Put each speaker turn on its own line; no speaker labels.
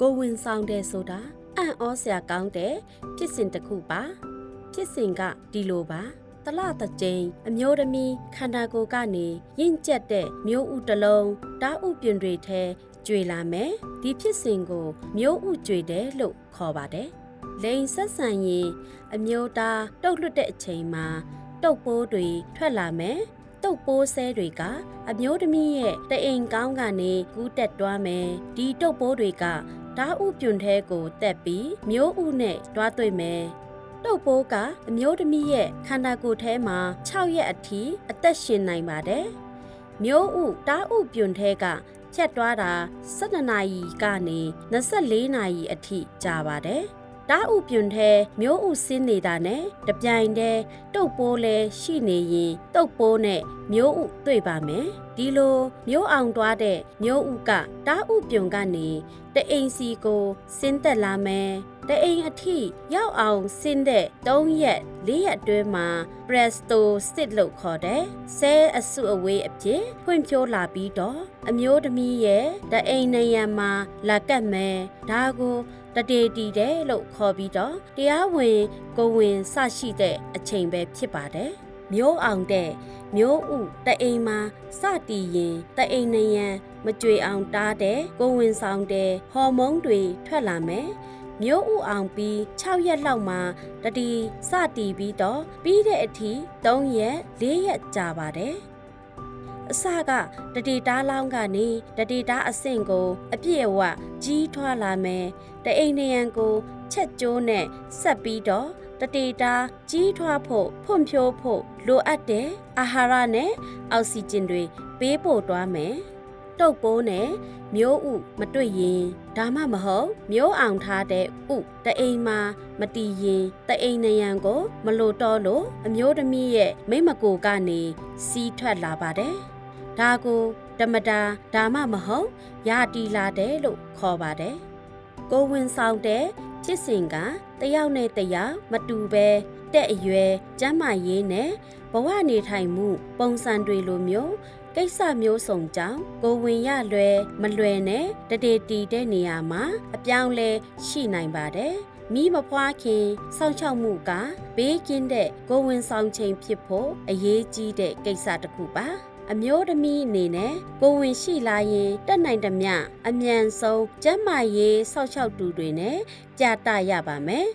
ကိုဝင်ဆောင်တယ်ဆိုတာအံ့ဩစရာကောင်းတဲ့ဖြစ်စဉ်တစ်ခုပါဖြစ်စဉ်ကဒီလိုပါတလတစ်ကြိမ်အမျိုးသမီးခန္ဓာကိုယ်ကနေရင့်ကျက်တဲ့မျိုးဥတစ်လုံးတားဥပြင်တွေထဲကျွေလာမယ်ဒီဖြစ်စဉ်ကိုမျိုးဥကျွေတယ်လို့ခေါ်ပါတယ်လိန်ဆက်ဆံရင်အမျိုးသားတုတ်လွတ်တဲ့အချိန်မှာတုတ်ပိုးတွေထွက်လာမယ်တုတ်ပိုးဆဲတွေကအမျိုးသမီးရဲ့တအိမ်ကောင်းကနေကူးတက်သွားမယ်ဒီတုတ်ပိုးတွေက ဓာဥပြွန်ထဲကိုတက်ပြီးမျိုးဥနဲ့တွားတွေ့မယ်တုတ်ပိုးကအမျိုးသမီးရဲ့ခန္ဓာကိုယ်ထဲမှာ6ရက်အထိအသက်ရှင်နိုင်ပါတယ်မျိုးဥဓာဥပြွန်ထဲကဖြတ်သွားတာ12နာရီကနေ24နာရီအထိကြာပါတယ် တားဥပြွန်ထဲမျိုးဥစင်းနေတာနဲ့တပြိုင်တည်းတုတ်ပိုးလဲရှိနေရင်တုတ်ပိုးနဲ့မျိုးဥတွေ့ပါမယ်ဒီလိုမျိုးအောင်တွားတဲ့မျိုးဥကတားဥပြွန်ကနေတအိမ်စီကိုစင်းသက်လာမယ်တအိမ်အထိရောက်အောင်စင်းတဲ့3ရက်4ရက်အတွင်းမှာ presto sit လို့ခေါ်တဲ့ဆဲအစုအဝေးအဖြစ်ဖွင့်ဖြိုးလာပြီးတော့အမျိုးသမီးရဲ့တအိမ်နေရံမှာလာကတ်မယ်ဒါကို တတေတီတယ်လို့ခေါ်ပြီးတော့တရားဝင်ကိုဝင်စရှိတဲ့အချိန်ပဲဖြစ်ပါတယ်မျိုးအောင်တဲ့မျိုးဥတအိမ်မှာစတီးရင်တအိမ်နေရံမကြွေအောင်တားတဲ့ကိုဝင်ဆောင်တဲ့ဟော်မုန်းတွေထွက်လာမယ်မျိုးဥအောင်ပြီး6ရက်လောက်မှာတတိစတီးပြီးတော့ပြီးတဲ့အထိ3ရက်4ရက်ကြာပါတယ် အစကတတိတားလောင်းကနေတတိတားအဆင့်ကို အပြည့်အဝကြီးထွားလာမယ်တအိမ်နယံကိုချက်ကျိုးနဲ့ဆက်ပြီးတော့တတိတားကြီးထွားဖို့ဖွံ့ဖြိုးဖို့လိုအပ်တဲ့အာဟာရနဲ့အောက်ဆီဂျင်တွေပေးပို့သွားမယ်တုပ်ပိုးနဲ့မျိုးဥမတွေ့ရင်ဒါမှမဟုတ်မျိုးအောင်ထားတဲ့ဥတအိမ်မှာမတီးရင်တအိမ်နယံကို မလို့တော့လို့အမျိုးသမီးရဲ့မိမကိုကနေစီးထွက်လာပါတယ် ဒါကိုဓမ္မတာဒါမှမဟုတ်ယာတီလာတယ်လို့ခေါ်ပါတယ်ကိုဝင်ဆောင်တဲ့ဖြစ်စဉ်ကတယောက်နဲ့တယောက်မတူပဲတက်အရွယ်ကျမ်းမာရေးနဲ့ဘဝနေထိုင်မှု ပုံစံတွေလိုမျိုးကိစ္စမျိုးစုံကြောင့်ကိုဝင်ရလွယ်မလွယ်နဲ့တတေတီတဲ့နေရာမှာအပြောင်းလဲရှိနိုင်ပါတယ်မိမဖွားခင်စောင့်ရှောက်မှုကဘေးကင်းတဲ့ကိုဝင်ဆောင်ချိန်ဖြစ်ဖို့အရေးကြီးတဲ့ကိစ္စတစ်ခုပါ အမျိုးသမီးအနေနဲ့ကိုဝင်ရှိလာရင်တက်နိုင်သမျှအမြန်ဆုံးကျန်းမာရေးစောင့်ရှောက်သူတွေနဲ့ကြာတရပါမယ်